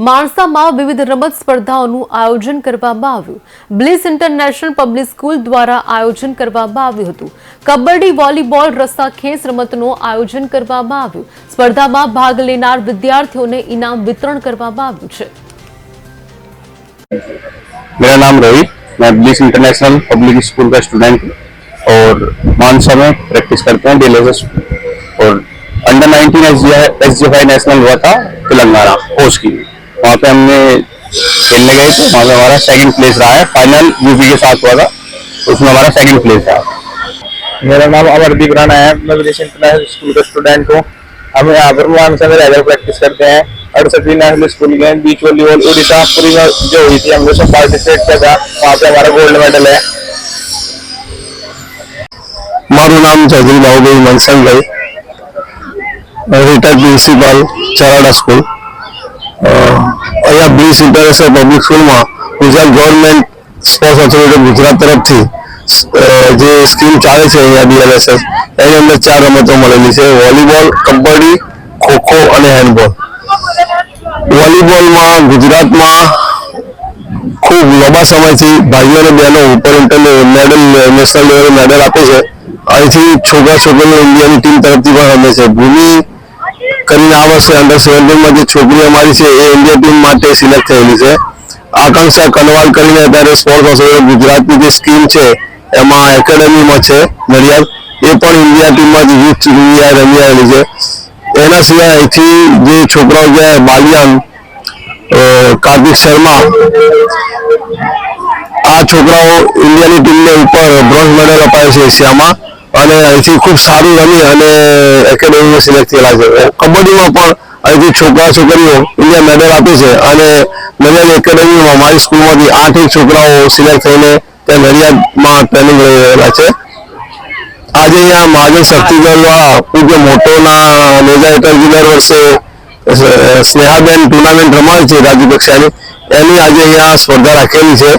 માણસામાં વિવિધ રમત સ્પર્ધાઓનું આયોજન કરવામાં આવ્યું બ્લિસ ઇન્ટરનેશનલ પબ્લિક સ્કૂલ દ્વારા આયોજન કરવામાં આવ્યું હતું કબડ્ડી વોલીબોલ રસ્સા ખેંચ રમતનું આયોજન કરવામાં આવ્યું સ્પર્ધામાં ભાગ લેનાર વિદ્યાર્થીઓને ઇનામ વિતરણ કરવામાં આવ્યું છે मेरा नाम रोहित मैं ब्लिस इंटरनेशनल पब्लिक स्कूल का स्टूडेंट हूँ और मानसा में प्रैक्टिस करते हैं डीएलएसएस और under 19 S S G FI national हुआ था तेलंगाना कोच की वहाँ पे हमने खेलने गए थे। वहाँ पे हमारा सेकंड प्लेस रहा है। फाइनल यूपी के साथ हुआ था। उसमें हमारा सेकंड प्लेस रहा। मेरा नाम अमरदीप राणा है। मैं विदेश इंटरनेशनल स्कूल का स्टूडेंट हूँ। हम यहाँ पर मानसा में रहकर प्रैक्टिस करते हैं। अड़सठवीं नेशनल स्कूल में बीच वॉलीबॉल उड़ीसा पूरी में जो हुई थी हमने लोग पार्टिसिपेट किया था। वहाँ पे हमारा गोल्ड मेडल है। मारू नाम चौधरी भाई मनसंग भाई। रिटायर्ड प्रिंसिपल चराड़ा स्कूल અહીંયા બીસ ઇન્ટરનેશનલ પબ્લિક સ્કૂલમાં Gujarat government sports authority Gujarat તરફથી જે સ્કીમ ચાલે છે અહીંયા ડીએલએસએસ એની અંદર ચાર રમતો મળેલી છે. વોલીબોલ, કબડ્ડી, ખોખો અને હેન્ડબોલ વોલીબોલમાં ગુજરાતમાં ખૂબ લાંબા સમયથી ભાઈઓ અને બહેનો ઉપર ઇન્ટરને મેડલ નેશનલ લેવલે મેડલ આપે છે. અહીંથી છોકરા છોકરીઓ ઇન્ડિયાની ટીમ તરફથી પણ રમે છે. ભૂમિ કરીને આ વર્ષે અંડર સેવન્ટીનમાં જે છોકરી અમારી છે, એ ઇન્ડિયા ટીમ માટે સિલેક્ટ થયેલી છે. આકાંક્ષા કનવાલ કરીને અત્યારે સ્પોર્ટ્સ ઓથોરિટી ગુજરાતની જે સ્કીમ છે, એમાં એકેડેમીમાં છે, નડિયાદ. એ પણ ઇન્ડિયા ટીમમાં જ યુથ ઇન્ડિયા રમી આવેલી છે. એના સિવાય અહીંથી જે છોકરાઓ ગયા બાલિયાન કાર્તિક શર્મા, આ છોકરાઓ ઇન્ડિયાની ટીમને ઉપર બ્રોન્ઝ મેડલ અપાયો છે એશિયામાં. અને અહીંથી ખૂબ સારું રમી અને એકેડેમીમાં સિલેક્ટ થયેલા છે. કબડ્ડીમાં પણ અહીંથી છોકરા છોકરીઓ ઇન્ડિયા મેડલ આપે છે અને મેડલ એકેડેમીમાં મારી સ્કૂલમાંથી આઠ એક છોકરાઓ સિલેક્ટ થઈને ત્યાં નડિયાદમાં ટ્રેનિંગ લઈ રહેલા છે. આજે અહીંયા મહાજન શક્તિગઢ વાળા પૂજ્ય મોટોના નેજા હેઠળ દર વર્ષે સ્નેહાબેન ટુર્નામેન્ટ રમાય છે રાજ્ય કક્ષાની. એની આજે અહીંયા સ્પર્ધા રાખેલી છે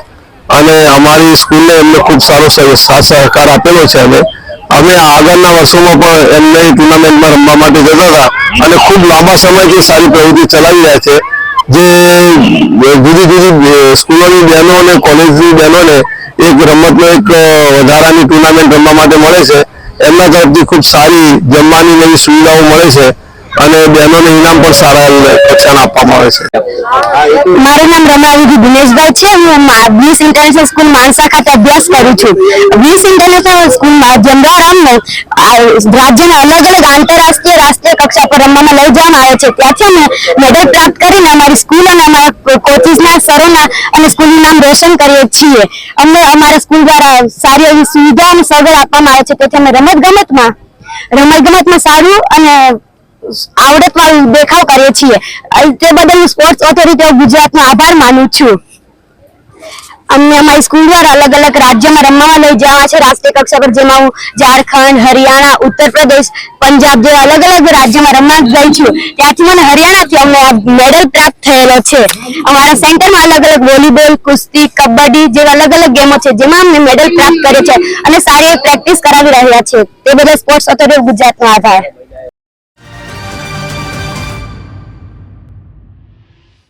અને અમારી સ્કૂલને એમને ખૂબ સારો સાથ સહકાર આપેલો છે અમે અમે આગળના વર્ષોમાં પણ એમને ટુર્નામેન્ટમાં રમવા માટે જતા હતા અને ખૂબ લાંબા સમયથી સારી પ્રવૃત્તિ ચલાવી રહ્યા છે. જે જુદી જુદી સ્કૂલોની બહેનો અને કોલેજની બહેનોને એક રમતનો એક વધારાની ટુર્નામેન્ટ રમવા માટે મળે છે. એમના તરફથી ખૂબ સારી જમવાની નવી સુવિધાઓ મળે છે. અને બહેનોને ઇનામ પણ સારા પ્રોત્સાહન આપવામાં આવે છે. મારું નામ રમાવિધિ દિનેશભાઈ છે. હું વીસ ઇન્ટરનેશનલ સ્કૂલ માણસા ખાતે અભ્યાસ કરું છું. વીસ ઇન્ટરનેશનલ સ્કૂલ જેમરાર અમને આ રાજ્યના અલગ અલગ આંતરરાષ્ટ્રીય રાષ્ટ્રીય કક્ષા પર રમવામાં લઈ જવામાં આવે છે. ત્યાંથી અમે મેડલ પ્રાપ્ત કરીને અમારી સ્કૂલ અને અમારા કોચિસના સરોના અને સ્કૂલનું નામ રોશન કરીએ છીએ. અમને અમારા સ્કૂલ દ્વારા સારી એવી સુવિધા અને સગવડ આપવામાં આવે છે. તેથી અમે રમત ગમતમાં રમત ગમતમાં સારું અને આવડત વાળું દેખાવ કરીએ છીએ. તે બદલ હું સ્પોર્ટ્સ ઓથોરિટી ઓફ ગુજરાતનો આભાર માનું છું. અમને અમારી સ્કૂલ દ્વારા અલગ અલગ રાજ્યમાં રમવામાં લઈ જવા છે. રાષ્ટ્રીય કક્ષા પર જેમાં હું ઝારખંડ, હરિયાણા, ઉત્તર પ્રદેશ, પંજાબ જેવા અલગ અલગ રાજ્યમાં રમવા ગઈ છું. ત્યાંથી મને હરિયાણાથી અમને મેડલ પ્રાપ્ત થયેલો છે. અમારા સેન્ટરમાં અલગ અલગ વોલીબોલ, કુસ્તી, કબડ્ડી જેવા અલગ અલગ ગેમો છે, જેમાં અમને મેડલ પ્રાપ્ત કરે છે અને સારી પ્રેક્ટિસ કરાવી રહ્યા છે. તે બધા સ્પોર્ટ્સ ઓથોરિટી ગુજરાતનો આભાર.